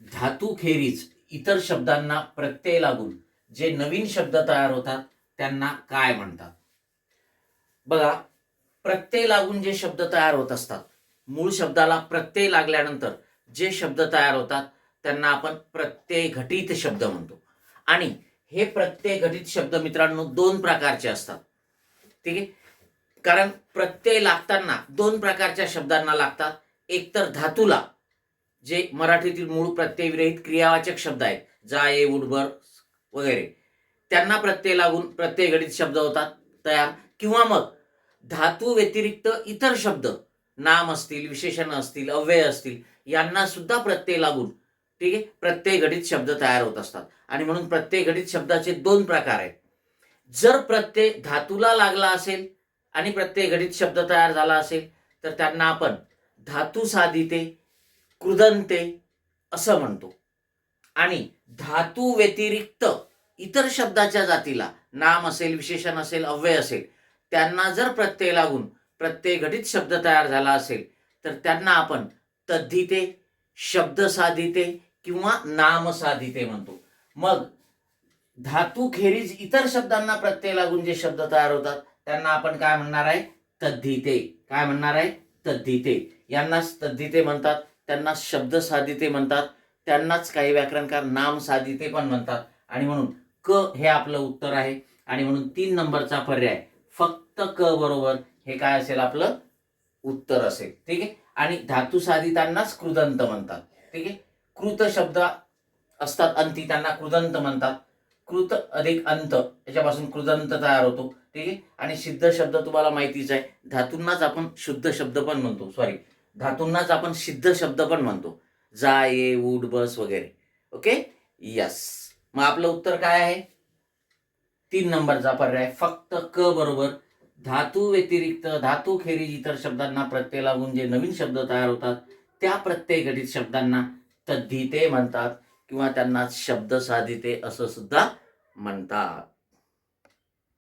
धातूखेरीज इतर शब्दांना प्रत्यय लागून जे नवीन शब्द तयार होतात त्यांना काय म्हणतात? बघा प्रत्यय लागून जे शब्द तयार होत असतात मूळ शब्दाला प्रत्यय लागल्यानंतर जे शब्द तयार होतात त्यांना आपण प्रत्यय घटित शब्द म्हणतो. आणि हे प्रत्यय घटित शब्द मित्रांनो दोन प्रकारचे असतात. ठीक आहे? कारण प्रत्यय लागताना दोन प्रकारच्या शब्दांना लागतात. एक तर धातूला जे मराठीतील मूळ प्रत्यय विरहित क्रियावाचक शब्द आहेत जा ये उडबर वगैरे त्यांना प्रत्यय लागून प्रत्यय घडित शब्द होतात तयार. किंवा मग धातू व्यतिरिक्त इतर शब्द नाम असतील विशेषण असतील अव्यय असतील यांना सुद्धा प्रत्यय लागून ठीक आहे प्रत्यय घडित शब्द तयार होत असतात. आणि म्हणून प्रत्यय घडित शब्दाचे दोन प्रकार आहेत. जर प्रत्यय धातूला लागला असेल आणि प्रत्यय घडित शब्द तयार झाला असेल तर त्यांना आपण धातू साधिते कृदंते असं म्हणतो. आणि धातू व्यतिरिक्त इतर शब्दाच्या जातीला नाम असेल विशेषण असेल अव्यय असेल त्यांना जर प्रत्यय लागून प्रत्यय घटित शब्द तयार झाला असेल तर त्यांना आपण तद्धिते शब्द साधिते किंवा नाम साधिते म्हणतो. मग धातू खेरीज इतर शब्दांना प्रत्यय लागून जे शब्द तयार होतात त्यांना आपण काय म्हणणार आहे? तद्धिते. काय म्हणणार आहे? तद्धिते. यांनाच तद्धिते म्हणतात. त्यांना शब्द साधिते म्हणतात त्यांनाच काही व्याकरणकार नाम साधिते पण म्हणतात. आणि म्हणून क हे आपलं उत्तर आहे. आणि म्हणून तीन नंबरचा पर्याय फक्त क बरोबर हे काय असेल आपलं? उत्तर असेल. ठीक आहे? आणि धातू साधितांनाच कृदंत म्हणतात. ठीक आहे? कृत शब्द असतात अंती त्यांना कृदंत म्हणतात. कृत अधिक अंत याच्यापासून कृदंत तयार होतो. ठीक आहे? आणि सिद्ध शब्द तुम्हाला माहितीच आहे. धातूंनाच आपण शुद्ध शब्द पण म्हणतो. सॉरी धातूंनाच आपण सिद्ध शब्द पण म्हणतो. जा ये उड बस वगैरे. ओके यस मग आपलं उत्तर काय आहे? तीन नंबरचा पर्याय. फक्त क बरोबर. धातू व्यतिरिक्त धातू खेरीज इतर शब्दांना प्रत्यय लागून जे नवीन शब्द तयार होतात त्या प्रत्यय घटित शब्दांना तद्धिते म्हणतात किंवा त्यांना शब्द साधिते असं सुद्धा म्हणतात.